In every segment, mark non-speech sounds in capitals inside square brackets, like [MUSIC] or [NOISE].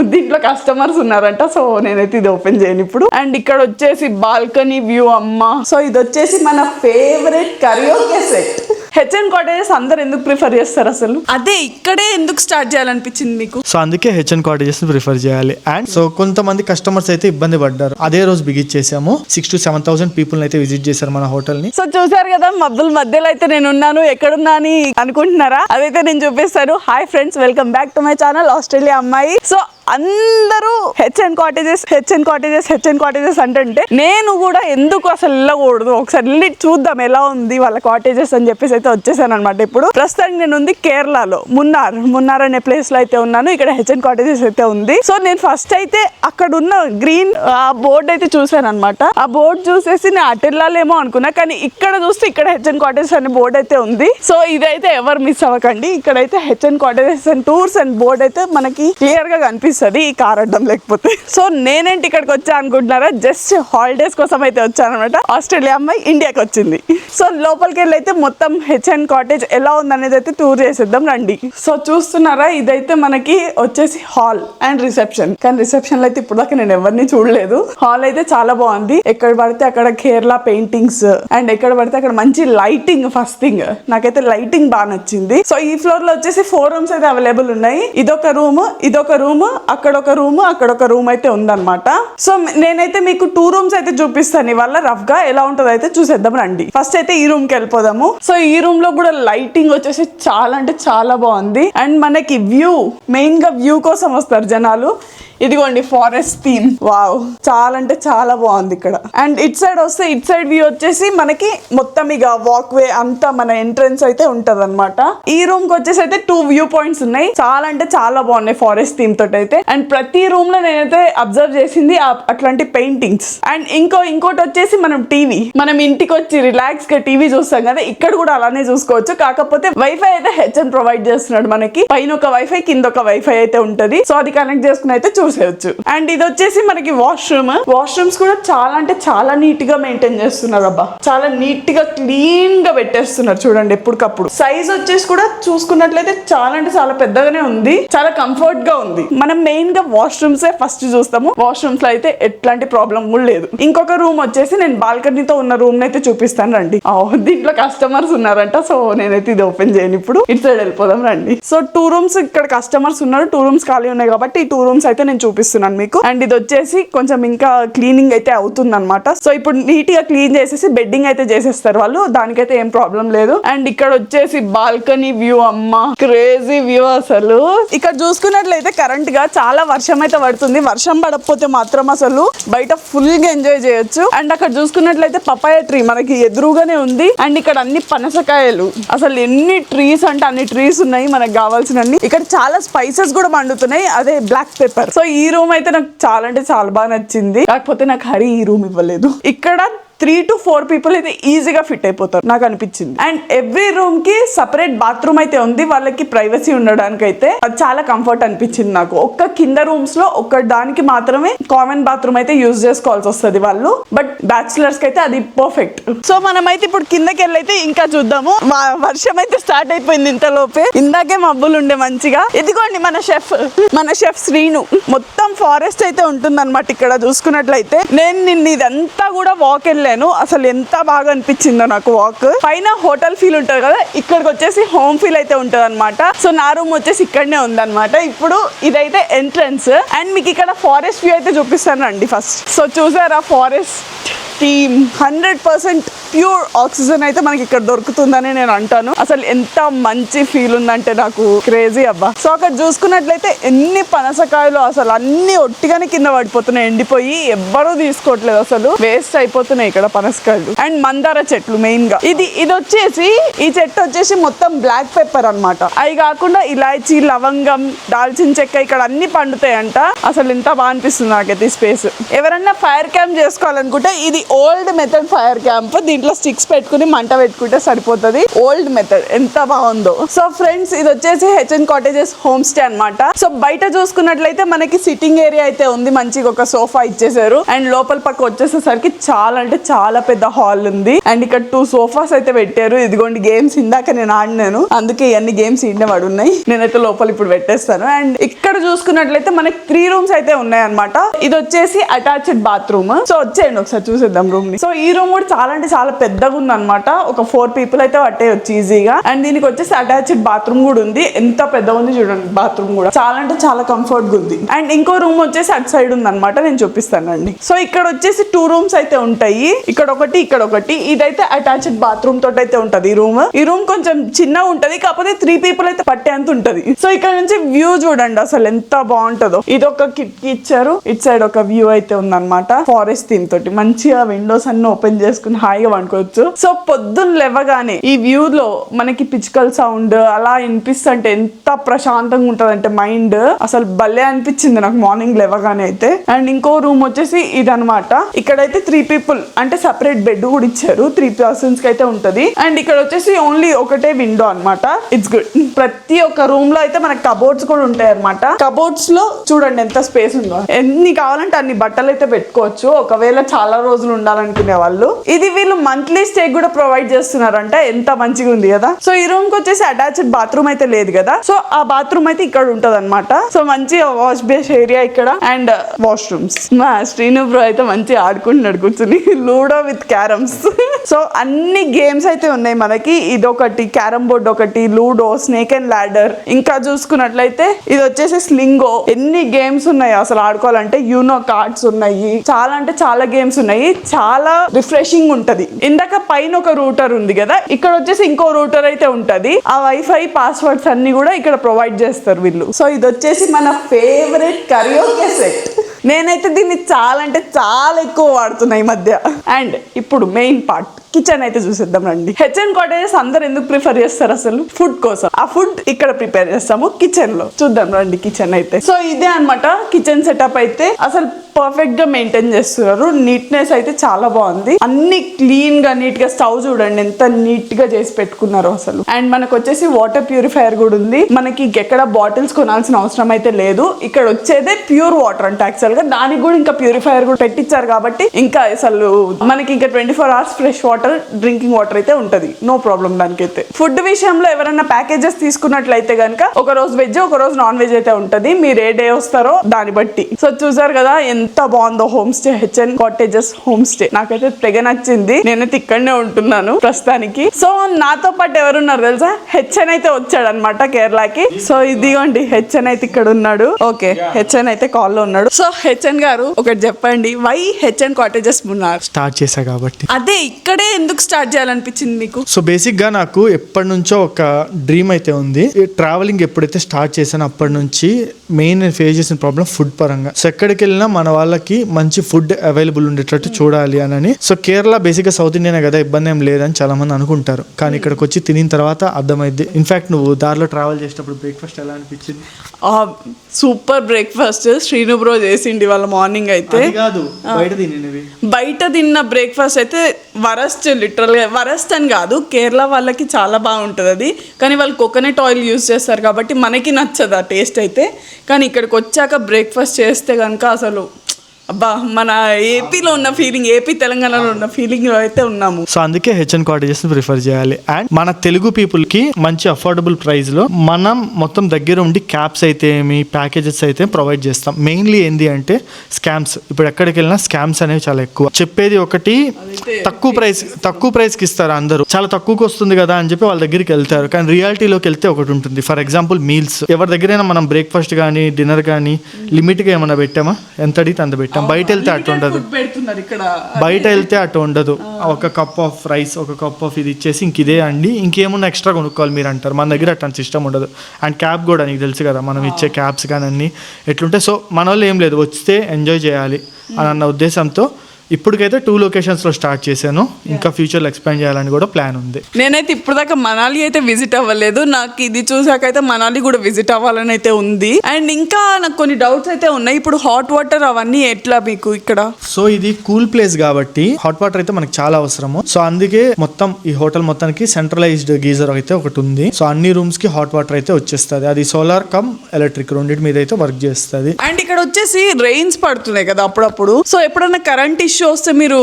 దీంట్లో కస్టమర్స్ ఉన్నారంట సో నేనైతే ఇది ఓపెన్ చేయను ఇప్పుడు. అండ్ ఇక్కడ వచ్చేసి బాల్కనీ వ్యూ అమ్మ. సో ఇది వచ్చేసి మన favourite karaoke set HN cottages అందరు ఎందుకు ప్రిఫర్ చేస్తారు అసలు? అదే ఇక్కడే ఎందుకు స్టార్ట్ చేయాలనిపించింది మీకు? సో అందుకే హెచ్ఎన్ కాటేజెస్ ప్రిఫర్ చేయాలి. అండ్ సో కొంతమంది కస్టమర్స్ అయితే ఇబ్బంది పడ్డారు. అదే రోజు బిగిచ్చేసాము six to seven thousand people అయితే విజిట్ చేశారు మన హోటల్ని. సో చూసారు కదా మబ్బుల మధ్యలో అయితే నేను ఉన్నాను. ఎక్కడున్నా అని అనుకుంటున్నారా? అదైతే నేను చూపిస్తాను. Hi friends welcome back to my channel Australia అమ్మాయి. సో అందరూ HN cottages HN cottages HN cottages అంటుంటే నేను కూడా ఎందుకు అసలు వెళ్ళకూడదు? ఒకసారి వెళ్ళి చూద్దాం ఎలా ఉంది వాళ్ళ కాటేజెస్ అని చెప్పేసి అయితే వచ్చేసాను అనమాట ఇప్పుడు. ప్రస్తుతానికి నేను ఉంది కేరళలో మున్నార్. మున్నార్ అనే ప్లేస్లో అయితే ఉన్నాను. ఇక్కడ హెచ్ఎన్ కాటేజెస్ అయితే ఉంది. సో నేను ఫస్ట్ అయితే అక్కడ ఉన్న గ్రీన్ ఆ బోర్డు అయితే చూసాను అనమాట ఆ బోర్డు చూసేసి నేను అటు వెళ్ళాలేమో అనుకున్నా కానీ ఇక్కడ చూస్తే ఇక్కడ హెచ్ఎన్ కాటేజెస్ అనే బోర్డు అయితే ఉంది. సో ఇదైతే ఎవరు మిస్ అవ్వకండి. ఇక్కడైతే HN cottages and tours and board అయితే మనకి క్లియర్గా కనిపిస్తుంది. ఈ కార్ అడ్డం లేకపోతే. సో నేనేంటి ఇక్కడికి వచ్చా అనుకుంటున్నారా? జస్ట్ హాలిడేస్ కోసం అయితే వచ్చాను అనమాట ఆస్ట్రేలియా అమ్మాయి ఇండియాకి వచ్చింది. సో లోపలికి వెళ్ళి అయితే మొత్తం హెచ్ఎన్ కాటేజ్ ఎలా ఉందనేది అయితే టూర్ చేసేద్దాం రండి. సో చూస్తున్నారా? ఇదైతే మనకి వచ్చేసి హాల్ అండ్ రిసెప్షన్ కానీ రిసెప్షన్లో అయితే ఇప్పుడు దాకా నేను ఎవరిని చూడలేదు. హాల్ అయితే చాలా బాగుంది. ఎక్కడ పడితే అక్కడ కేరళ పెయింటింగ్స్ అండ్ ఎక్కడ పడితే అక్కడ మంచి లైటింగ్ ఫస్ట్ థింగ్ నాకైతే లైటింగ్ బాగా నచ్చింది. సో ఈ ఫ్లోర్లో వచ్చేసి ఫోర్ రూమ్స్ అయితే అవైలబుల్ ఉన్నాయి. ఇదొక రూమ్ ఇదొక రూమ్ అక్కడ ఒక రూమ్ అక్కడ ఒక రూమ్ అయితే ఉందన్నమాట. సో నేనైతే మీకు టూ రూమ్స్ అయితే చూపిస్తాను. ఇవాళ రఫ్గా ఎలా ఉంటుందో అయితే చూసేద్దాం రండి. ఫస్ట్ అయితే ఈ రూమ్కి వెళ్ళిపోదాము. సో ఈ రూమ్లో కూడా లైటింగ్ వచ్చేసి చాలా అంటే చాలా బాగుంది. అండ్ మనకి వ్యూ మెయిన్గా వ్యూ కోసం వస్తారు జనాలు. ఇదిగోండి ఫారెస్ట్ థీమ్ వావ్ చాలా అంటే చాలా బాగుంది ఇక్కడ. అండ్ ఇట్ సైడ్ వస్తే ఇట్ సైడ్ వ్యూ వచ్చేసి మనకి మొత్తం ఇక వాక్ వే అంతా మన ఎంట్రన్స్ అయితే ఉంటది అనమాట ఈ రూమ్కి వచ్చేసి అయితే టూ వ్యూ పాయింట్స్ ఉన్నాయి. చాలా అంటే చాలా బాగున్నాయి ఫారెస్ట్ థీమ్ తోటి అయితే. అండ్ ప్రతి రూమ్లో నేనైతే అబ్జర్వ్ చేసింది అట్లాంటి పెయింటింగ్స్ అండ్ ఇంకో ఇంకోటి వచ్చేసి మనం టీవీ మనం ఇంటికి వచ్చి రిలాక్స్గా టీవీ చూస్తాం కదా ఇక్కడ కూడా అలానే చూసుకోవచ్చు. కాకపోతే వైఫై అయితే హెచ్ఎన్ ప్రొవైడ్ చేస్తున్నాడు మనకి. పైన ఒక వైఫై కింద ఒక వైఫై అయితే ఉంటది. సో అది కనెక్ట్ చేసుకుని అయితే చూసేయచ్చు. అండ్ ఇది వచ్చేసి మనకి వాష్రూమ్ వాష్రూమ్స్ కూడా చాలా అంటే చాలా నీట్గా మెయింటైన్ చేస్తున్నారు అబ్బా. చాలా నీట్గా క్లీన్గా పెట్టేస్తున్నారు చూడండి ఎప్పటికప్పుడు. సైజ్ వచ్చేసి కూడా చూసుకున్నట్లయితే చాలా అంటే చాలా పెద్దగానే ఉంది. చాలా కంఫర్ట్గా ఉంది. మనం మెయిన్గా వాష్రూమ్స్ ఫస్ట్ చూస్తాము. వాష్రూమ్స్లో అయితే ఎట్లాంటి ప్రాబ్లం కూడా లేదు. ఇంకొక రూమ్ వచ్చేసి నేను బాల్కనీతో ఉన్న రూమ్ అయితే చూపిస్తాను రండి. ఆ, దీంట్లో కస్టమర్స్ ఉన్నారంట. సో నేనైతే ఇది ఓపెన్ చేయను ఇప్పుడు. ఇటు సైడ్ వెళ్ళిపోదాం రండి. సో టూ రూమ్స్ ఇక్కడ కస్టమర్స్ ఉన్నారు. టూ రూమ్స్ ఖాళీ ఉన్నాయి కాబట్టి ఈ టూ రూమ్స్ అయితే నేను చూపిస్తున్నాను మీకు. అండ్ ఇది వచ్చేసి కొంచెం ఇంకా క్లీనింగ్ అయితే అవుతుంది అనమాట సో ఇప్పుడు నీట్గా క్లీన్ చేసేసి బెడ్డింగ్ అయితే చేసేస్తారు వాళ్ళు. దానికైతే ఏం ప్రాబ్లం లేదు. అండ్ ఇక్కడ వచ్చేసి బాల్కనీ వ్యూ అమ్మ. క్రేజీ వ్యూ అసలు. ఇక్కడ చూసుకున్నట్లయితే కరెంట్గా చాలా వర్షం అయితే పడుతుంది. వర్షం పడకపోతే మాత్రం అసలు బయట ఫుల్గా ఎంజాయ్ చేయొచ్చు. అండ్ అక్కడ చూసుకున్నట్లయితే పపాయ ట్రీ మనకి ఎదురుగానే ఉంది. అండ్ ఇక్కడ అన్ని పనసకాయలు. అసలు ఎన్ని ట్రీస్ అంటే అన్ని ట్రీస్ ఉన్నాయి మనకు కావాల్సిన ఇక్కడ చాలా స్పైసెస్ కూడా మండుతున్నాయి. అదే బ్లాక్ పెప్పర్ సో ఈ రూమ్ అయితే నాకు చాలా అంటే చాలా బాగా నచ్చింది. కాకపోతే నాకు హరి ఈ రూమ్ ఇవ్వలేదు. ఇక్కడ త్రీ టు ఫోర్ పీపుల్ అయితే ఈజీగా ఫిట్ అయిపోతారు నాకు అనిపించింది. అండ్ ఎవ్రీ రూమ్కి సపరేట్ బాత్రూమ్ అయితే ఉంది వాళ్ళకి ప్రైవసీ ఉండడానికి అయితే అది చాలా కంఫర్ట్ అనిపించింది నాకు. ఒక్క కింద రూమ్స్లో ఒక్క దానికి మాత్రమే కామన్ బాత్రూమ్ అయితే యూజ్ చేసుకోవాల్సి వస్తుంది వాళ్ళు బట్ బ్యాచులర్స్కి అయితే అది పర్ఫెక్ట్. సో మనం అయితే ఇప్పుడు కిందకి వెళ్ళైతే ఇంకా చూద్దాము. వర్షం అయితే స్టార్ట్ అయిపోయింది ఇంతలోపే. ఇందాకే మబ్బులు ఉండే మంచిగా. ఇదిగోండి మన షెఫ్ మన షెఫ్ శ్రీను. మొత్తం ఫారెస్ట్ అయితే ఉంటుంది ఇక్కడ చూసుకున్నట్లయితే. నేను నిన్న ఇదంతా కూడా వాక్ వెళ్ళాను అసలు ఎంత బాగా అనిపించిందో నాకు వాక్ పైన హోటల్ ఫీల్ ఉంటుంది కదా ఇక్కడికి వచ్చేసి హోమ్ ఫీల్ అయితే ఉంటుంది అనమాట సో నా రూమ్ వచ్చేసి ఇక్కడనే ఉందన్నమాట. ఇప్పుడు ఇదైతే ఎంట్రన్స్ అండ్ మీకు ఇక్కడ ఫారెస్ట్ వ్యూ అయితే చూపిస్తాను రండి ఫస్ట్ సో చూసారా forest team hundred percent pure oxygen అయితే మనకి ఇక్కడ దొరుకుతుందని నేను అంటాను. అసలు ఎంత మంచి ఫీల్ ఉందంటే నాకు క్రేజీ అబ్బా. సో అక్కడ చూసుకున్నట్లయితే ఎన్ని పనసకాయలు అసలు అన్ని ఒట్టిగానే కింద పడిపోతున్నాయి. ఎండిపోయి ఎవ్వరూ తీసుకోవట్లేదు అసలు. వేస్ట్ అయిపోతున్నాయి ఇక్కడ పనసకాయలు. అండ్ మందార చెట్లు మెయిన్గా ఇది ఇది వచ్చేసి ఈ చెట్టు వచ్చేసి మొత్తం బ్లాక్ పెప్పర్ అన్నమాట. అవి కాకుండా ఇలాచి లవంగం దాల్చిన చెక్క ఇక్కడ అన్ని పండుతాయంట. అసలు ఎంత బాగా అనిపిస్తుంది నాకైతే స్పేస్. ఎవరన్నా ఫైర్ క్యాంప్ చేసుకోవాలనుకుంటే ఇది ఓల్డ్ మెథడ్ ఫైర్ క్యాంప్. దీంట్లో స్టిక్స్ పెట్టుకుని మంట పెట్టుకుంటే సరిపోతుంది. ఓల్డ్ మెథడ్ ఎంత బాగుందో. సో ఫ్రెండ్స్ ఇది వచ్చేసి హెచ్ఎన్ కాటేజెస్ హోమ్ స్టే అనమాట సో బయట చూసుకున్నట్లయితే మనకి సిట్టింగ్ ఏరియా అయితే ఉంది. మంచిగా ఒక సోఫా ఇచ్చేసారు. అండ్ లోపల పక్క వచ్చేసేసరికి చాలా అంటే చాలా పెద్ద హాల్ ఉంది. అండ్ ఇక్కడ టూ సోఫాస్ అయితే పెట్టారు. ఇదిగోండి గేమ్స్ ఇందాక నేను ఆడినాను. అందుకే ఇవన్నీ గేమ్స్ ఇండే పడి ఉన్నాయి నేనైతే లోపల ఇప్పుడు పెట్టేస్తాను. అండ్ ఇక్కడ చూసుకున్నట్లయితే మనకి త్రీ రూమ్స్ అయితే ఉన్నాయి అనమాట ఇది వచ్చేసి అటాచ్డ్ బాత్రూమ్ సో వచ్చేయండి ఒకసారి చూసేద్దాం. రూమ్ని. సో ఈ రూమ్ కూడా చాలా అంటే చాలా పెద్దగా ఉంది అనమాట ఒక ఫోర్ పీపుల్ అయితే పట్టేయచ్చు ఈజీగా అండ్ దీనికి వచ్చేసి అటాచ్డ్ బాత్రూమ్ కూడా ఉంది. ఎంత పెద్దగా ఉంది చూడండి బాత్రూమ్ కూడా. చాలా అంటే చాలా కంఫర్ట్గా ఉంది. అండ్ ఇంకో రూమ్ వచ్చేసి అటు సైడ్ ఉంది అనమాట నేను చూపిస్తానండి సో ఇక్కడ వచ్చేసి టూ రూమ్స్ అయితే ఉంటాయి. ఇక్కడ ఒకటి ఇక్కడ ఒకటి. ఇదైతే అటాచ్డ్ బాత్రూమ్ తోటి అయితే ఉంటది ఈ రూమ్ ఈ రూమ్ కొంచెం చిన్నగా ఉంటది. కాకపోతే త్రీ పీపుల్ అయితే పట్టేంత ఉంటది. సో ఇక్కడ నుంచి వ్యూ చూడండి అసలు ఎంత బాగుంటుందో. ఇది ఒక కిటికీ ఇచ్చారు. ఇట్ సైడ్ ఒక వ్యూ అయితే ఉందన్నమాట. ఫారెస్ట్ థీమ్ తోటి. మంచిగా విండోస్ అన్ని ఓపెన్ చేసుకుని హాయిగా వండుకోవచ్చు. సో పొద్దున్న లేవగానే ఈ వ్యూ లో మనకి పిచ్చుకల్ సౌండ్ అలా వినిపిస్తుంటే ఎంత ప్రశాంతంగా ఉంటది అంటే మైండ్ అసలు భలే అనిపించింది నాకు మార్నింగ్ లేవగానే అయితే. అండ్ ఇంకో రూమ్ వచ్చేసి ఇదనమాట ఇక్కడైతే త్రీ పీపుల్ అంటే సపరేట్ బెడ్ కూడా ఇచ్చారు. త్రీ పర్సన్స్కి అయితే ఉంటది. అండ్ ఇక్కడ వచ్చేసి ఓన్లీ ఒకటే విండో అన్నమాట. ఇట్స్ గుడ్ ప్రతి ఒక్క రూమ్లో అయితే మనకి కబోర్డ్స్ కూడా ఉంటాయి అనమాట కబోర్డ్స్లో చూడండి ఎంత స్పేస్ ఉందో. ఎన్ని కావాలంటే అన్ని బట్టలు అయితే పెట్టుకోవచ్చు. ఒకవేళ చాలా రోజులు ఉండాలనుకునే వాళ్ళు. ఇది వీళ్ళు మంత్లీ స్టే కూడా ప్రొవైడ్ చేస్తున్నారంట. ఎంత మంచిగా ఉంది కదా. సో ఈ రూమ్కి వచ్చేసి అటాచ్డ్ బాత్రూమ్ అయితే లేదు కదా. సో ఆ బాత్రూమ్ అయితే ఇక్కడ ఉంటది అనమాట సో మంచి వాష్ బేస్ ఏరియా ఇక్కడ అండ్ వాష్రూమ్స్ uh, మా శ్రీను బ్రో అయితే మంచి ఆడుకుంటున్నాడు కూర్చుని. లూడో విత్ క్యారమ్స్ సో అన్ని గేమ్స్ అయితే ఉన్నాయి మనకి. ఇదొకటి క్యారమ్ బోర్డ్ ఒకటి లూడో స్నేక్ అండ్ లాడర్ ఇంకా చూసుకున్నట్లయితే ఇది వచ్చేసి స్లింగో ఎన్ని గేమ్స్ ఉన్నాయి అసలు ఆడుకోవాలంటే? యూనో కార్డ్స్ ఉన్నాయి. చాలా అంటే చాలా గేమ్స్ ఉన్నాయి. చాలా రిఫ్రెషింగ్ ఉంటది. ఇందాక పైన ఒక రూటర్ ఉంది కదా ఇక్కడ వచ్చేసి ఇంకో రూటర్ అయితే ఉంటది. ఆ వైఫై పాస్వర్డ్స్ అన్ని కూడా ఇక్కడ ప్రొవైడ్ చేస్తారు వీళ్ళు. సో ఇది వచ్చేసి మన ఫేవరెట్ కరియోకే సెట్ నేనైతే దీన్ని చాలా అంటే చాలా ఎక్కువ వాడుతున్నా ఈ మధ్య. అండ్ ఇప్పుడు మెయిన్ పార్ట్ కిచెన్ అయితే చూసేద్దాం రండి. హెచ్ఎన్ కాటేజెస్ అందరు ఎందుకు ప్రిఫర్ చేస్తారు అసలు? ఫుడ్ కోసం. ఆ ఫుడ్ ఇక్కడ ప్రిపేర్ చేస్తాము కిచెన్లో. చూద్దాం రండి కిచెన్ అయితే. సో ఇదే అన్నమాట కిచెన్ సెటప్ అయితే. అసలు పర్ఫెక్ట్గా మెయింటైన్ చేస్తున్నారు. నీట్నెస్ అయితే చాలా బాగుంది. అన్ని క్లీన్గా నీట్గా స్టవ్ చూడండి ఎంత నీట్గా చేసి పెట్టుకున్నారు అసలు. అండ్ మనకు వచ్చేసి వాటర్ ప్యూరిఫైయర్ కూడా ఉంది. మనకి ఎక్కడ బాటిల్స్ కొనాల్సిన అవసరం అయితే లేదు. ఇక్కడ వచ్చేదే ప్యూర్ వాటర్ అంటే యాక్చువల్గా. దానికి కూడా ఇంకా ప్యూరిఫైయర్ కూడా పెట్టించారు కాబట్టి ఇంకా అసలు మనకి ఇంకా twenty four hours fresh water drinking water అయితే ఉంటది. నో ప్రాబ్లం దానికైతే. ఫుడ్ విషయంలో ఎవరైనా ప్యాకేజెస్ తీసుకున్నట్లయితే కనుక ఒక రోజు వెజ్ ఒక రోజు నాన్ వెజ్ అయితే ఉంటది. మీరు ఏ డే వస్తారో దాన్ని బట్టి. సో చూసారు కదా ఎంత బాగుందో home stay HN cottages home stay నాకైతే తెగ నచ్చింది. నేనైతే ఇక్కడనే ఉంటున్నాను ప్రస్తుతానికి. సో నాతో పాటు ఎవరున్నారు తెలుసా? హెచ్ఎన్ అయితే వచ్చాడు అనమాట కేరళకి. సో ఇదిగోండి హెచ్ఎన్ అయితే ఇక్కడ ఉన్నాడు. ఓకే హెచ్ఎన్ అయితే కాల్లో ఉన్నాడు. సో హెచ్ఎన్ గారు ఒకటి చెప్పండి. వై హెచ్ఎన్ కాటేజెస్ ఉన్నారు స్టార్ట్ చేశా కాబట్టి. అదే ఇక్కడే ఎందుకు స్టార్ట్ చేయాలనిపించింది మీకు? సో బేసిక్గా నాకు ఎప్పటి నుంచో ఒక డ్రీమ్ అయితే ఉంది. ట్రావెలింగ్ ఎప్పుడైతే స్టార్ట్ చేశానో అప్పటి నుంచి మెయిన్ నేను ఫేస్ చేసిన ప్రాబ్లం ఫుడ్ పరంగా. సో ఎక్కడికి వెళ్ళినా మన వాళ్ళకి మంచి ఫుడ్ అవైలబుల్ ఉండేటట్టు చూడాలి అని సో కేరళ బేసిక్గా సౌత్ ఇండియనే కదా ఇబ్బంది ఏం లేదని చాలా మంది అనుకుంటారు. కానీ ఇక్కడికి వచ్చి తినిన తర్వాత అర్థమైంది ఇన్ఫాక్ట్ నువ్వు దారిలో ట్రావెల్ చేసేటప్పుడు బ్రేక్ఫాస్ట్ ఎలా అనిపించింది? సూపర్ బ్రేక్ఫాస్ట్ శ్రీను బ్రో చేసిండి వాళ్ళ మార్నింగ్ అయితే. కాదు బయట తిన్న బ్రేక్ఫాస్ట్ అయితే వరస్ట్ లిటరల్గా వరస్ట్ అని కాదు కేరళ వాళ్ళకి చాలా బాగుంటుంది అది. కానీ వాళ్ళు కోకోనట్ ఆయిల్ యూస్ చేస్తారు కాబట్టి మనకి నచ్చదు ఆ టేస్ట్ అయితే. కానీ ఇక్కడికి వచ్చాక బ్రేక్ఫాస్ట్ చేస్తే కనుక అసలు అబ్బా మన ఏపీలో ఉన్న ఫీలింగ్ ఏపీ తెలంగాణలో ఉన్న ఫీలింగ్ అయితే ఉన్నాము. సో అందుకే హెచ్ఎన్ కాటేజెస్ ప్రిఫర్ చేయాలి. అండ్ మన తెలుగు పీపుల్కి మంచి అఫోర్డబుల్ ప్రైస్లో మనం మొత్తం దగ్గర ఉండి క్యాప్స్ అయితే ఏమి ప్యాకేజెస్ అయితే ప్రొవైడ్ చేస్తాం. మెయిన్లీ ఏంది అంటే స్కామ్స్ ఇప్పుడు ఎక్కడికి వెళ్ళినా స్కామ్స్ అనేవి చాలా ఎక్కువ. చెప్పేది ఒకటి తక్కువ ప్రైస్ తక్కువ ప్రైస్కి ఇస్తారు అందరూ. చాలా తక్కువకి వస్తుంది కదా అని చెప్పి వాళ్ళ దగ్గరికి వెళ్తారు. కానీ రియాలిటీలోకి వెళ్తే ఒకటి ఉంటుంది. ఫర్ ఎగ్జాంపుల్ మీల్స్ ఎవరి దగ్గరైనా మనం బ్రేక్ఫాస్ట్ కానీ డిన్నర్ కానీ లిమిట్గా ఏమైనా పెట్టామా? ఎంత అడిగితే అంత పెట్టాం. బయట వెళ్తే అటు ఉండదు. పెడుతున్నారు ఇక్కడ. బయట వెళ్తే అటు ఉండదు. ఒక కప్ ఆఫ్ రైస్ ఒక కప్ ఆఫ్ ఇది ఇచ్చేసి ఇంక ఇదే అండి. ఇంకేమున్నా ఎక్స్ట్రా కొనుక్కోవాలి మీరు అంటారు. మన దగ్గర అట్లాంటి సిస్టమ్ ఉండదు. అండ్ క్యాబ్ కూడా నీకు తెలుసు కదా మనం ఇచ్చే క్యాబ్స్ కానీ అన్ని ఎట్లుంటే సో మన వాళ్ళు ఏం లేదు. వస్తే ఎంజాయ్ చేయాలి అని అన్న ఉద్దేశంతో ఇప్పటికైతే టూ లొకేషన్స్లో స్టార్ట్ చేశాను. ఇంకా ఫ్యూచర్లో ఎక్స్పాండ్ చేయాలని కూడా ప్లాన్ ఉంది. నేనైతే ఇప్పుడు దాకా మనాలి అయితే విజిట్ అవ్వలేదు. నాకు ఇది చూసాకైతే మనాలి కూడా విజిట్ అవ్వాలని అయితే ఉంది. అండ్ ఇంకా నాకు కొన్ని డౌట్స్ అయితే ఉన్నాయి. ఇప్పుడు హాట్ వాటర్ అవన్నీ ఎట్లా మీకు ఇక్కడ? సో ఇది కూల్ ప్లేస్ కాబట్టి హాట్ వాటర్ అయితే మనకి చాలా అవసరము. సో అందుకే మొత్తం ఈ హోటల్ మొత్తానికి సెంట్రలైజ్డ్ గీజర్ అయితే ఒకటి ఉంది. సో అన్ని రూమ్స్కి హాట్ వాటర్ అయితే వచ్చేస్తుంది. అది సోలార్ కమ్ ఎలక్ట్రిక్ రెండింటి మీద అయితే వర్క్ చేస్తుంది. అండ్ ఇక్కడ వచ్చేసి రెయిన్స్ పడుతున్నాయి కదా అప్పుడప్పుడు. సో ఎప్పుడైనా కరెంట్ ఇష్యూ వస్తే మీరు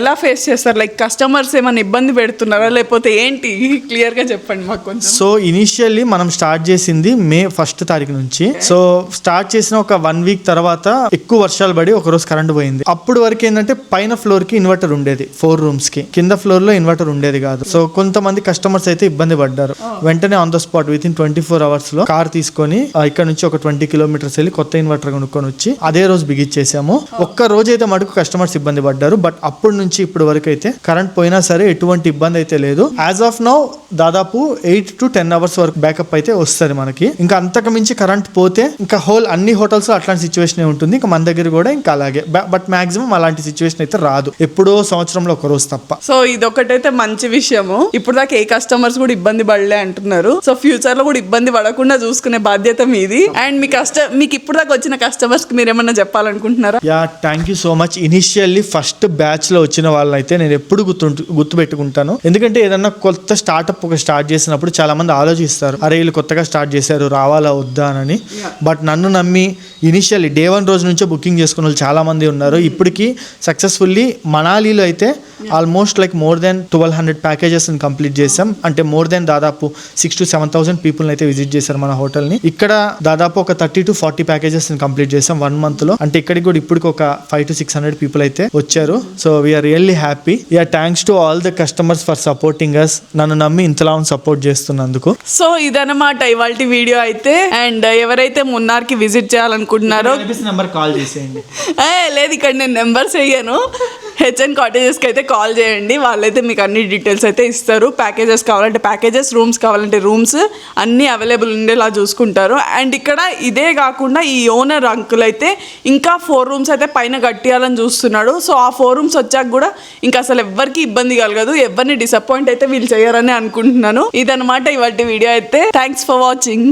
ఎలా ఫేస్ చేస్తారు? లైక్ కస్టమర్స్ ఏమైనా ఇబ్బంది పెడుతున్నారా? లేకపోతే ఏంటి? [LAUGHS] క్లియర్గా చెప్పండి మాకు కొంచెం. సో ఇనిషియల్లీ మనం స్టార్ట్ చేసింది మే ఫస్ట్ తారీఖు నుంచి. సో స్టార్ట్ చేసిన ఒక వన్ వీక్ తర్వాత ఎక్కువ వర్షాలు పడి ఒక రోజు కరెంట్ పోయింది. అప్పుడు వరకు ఏంటంటే పైన ఫ్లోర్కి ఇన్వర్టర్ ఉండేది ఫోర్ రూమ్స్కి. కింద ఫ్లోర్లో ఇన్వర్టర్ ఉండేది కాదు. సో కొంతమంది కస్టమర్స్ అయితే ఇబ్బంది పడ్డారు. వెంటనే on the spot with in twenty four అవర్స్లో కార్ తీసుకొని ఇక్కడ నుంచి ఒక ట్వంటీ కిలోమీటర్స్ వెళ్ళి కొత్త ఇన్వర్టర్ కొనుక్కొని వచ్చి అదే రోజు బిగిచ్చేసాము. ఒక్క రోజు అయితే మటుకు కస్టమర్స్ ఇబ్బంది పడ్డారు. బట్ అప్పటి నుంచి ఇప్పటి వరకు అయితే కరెంట్ పోయినా సరే ఎటువంటి ఇబ్బంది అయితే లేదు. యాజ్ ఆఫ్ నౌ దాదాపు ఎయిట్ టు టెన్ అవర్స్ వరకు బ్యాకప్ అయితే వస్తుంది మనకి. ఇంకా అంతకు మించి కరెంట్ పోతే ఇంకా హోల్ అన్ని హోటల్స్ అట్లాంటి సిచ్యువేషన్ ఉంటుంది. ఇంకా మన దగ్గర కూడా ఇంకా అలాగే. బట్ మాక్సిమం అలాంటి సిచ్యువేషన్ అయితే రాదు. ఎప్పుడో సంవత్సరంలో ఒక రోజు తప్ప. సో ఇదొకటైతే మంచి విషయము. ఇప్పుడు దాకా ఏ కస్టమర్స్ కూడా ఇబ్బంది పడలే అంటున్నారు. సో ఫ్యూచర్లో కూడా ఇబ్బంది పడకుండా చూసుకునే బాధ్యత మీది. అండ్ మీ కష్ట మీకు ఇప్పుడు దాకా వచ్చిన కస్టమర్స్కి మీరు ఏమన్నా చెప్పాలనుకుంటున్నారా? Yeah thank you so much initially first బ్యాచ్లో వచ్చిన వాళ్ళైతే నేను ఎప్పుడు గుర్తు గుర్తు పెట్టుకుంటాను ఎందుకంటే ఏదన్నా కొత్త స్టార్ట్అప్ ఒక స్టార్ట్ చేసినప్పుడు చాలా మంది ఆలోచిస్తారు. అరే వీళ్ళు కొత్తగా స్టార్ట్ చేశారు రావాలా వద్దా అని బట్ నన్ను నమ్మి ఇనిషియల్లీ డే వన్ రోజు నుంచే బుకింగ్ చేసుకున్న వాళ్ళు చాలా మంది ఉన్నారు ఇప్పటికీ సక్సెస్ఫుల్లీ మనాలిలో అయితే almost like more than twelve hundred packages complete చేసాం అంటే మోర్ దెన్ దాదాపు six to seven thousand people అయితే విజిట్ చేశారు మన హోటల్ని. ఇక్కడ దాదాపు ఒక thirty to forty packages complete చేసాం వన్ మంత్లో. అంటే ఇక్కడికి కూడా ఇప్పటికి ఒక five to six hundred people అయితే వచ్చారు. So we are really happy yeah thanks to all the customers for supporting us నన్ను నమ్మి ఇంతలా సపోర్ట్ చేస్తున్నందుకు. సో ఇదన్నమాట ఇవాళ వీడియో అయితే. అండ్ ఎవరైతే మున్నార్కి విజిట్ చేయాలనుకుంటున్నారో నెంబర్ కాల్ చేసేయండి. లేదు ఇక్కడ నేను నెంబర్స్ వేయను. హెచ్ఎన్ కాటేజెస్కి అయితే కాల్ చేయండి. వాళ్ళైతే మీకు అన్ని డీటెయిల్స్ అయితే ఇస్తారు. ప్యాకేజెస్ కావాలంటే ప్యాకేజెస్ రూమ్స్ కావాలంటే రూమ్స్ అన్నీ అవైలబుల్ ఉండేలా చూసుకుంటారు. అండ్ ఇక్కడ ఇదే కాకుండా ఈ ఓనర్ అంకుల్ అయితే ఇంకా ఫోర్ రూమ్స్ అయితే పైన కట్టియాలని చూస్తున్నాడు. సో ఆ ఫోర్ రూమ్స్ వచ్చాక కూడా ఇంకా అసలు ఎవ్వరికి ఇబ్బంది కలగదు. ఎవరిని డిసప్పాయింట్ అయితే వీళ్ళు చేయరని అనుకుంటున్నాను. ఇదనమాట ఇవాటి వీడియో అయితే. Thanks for watching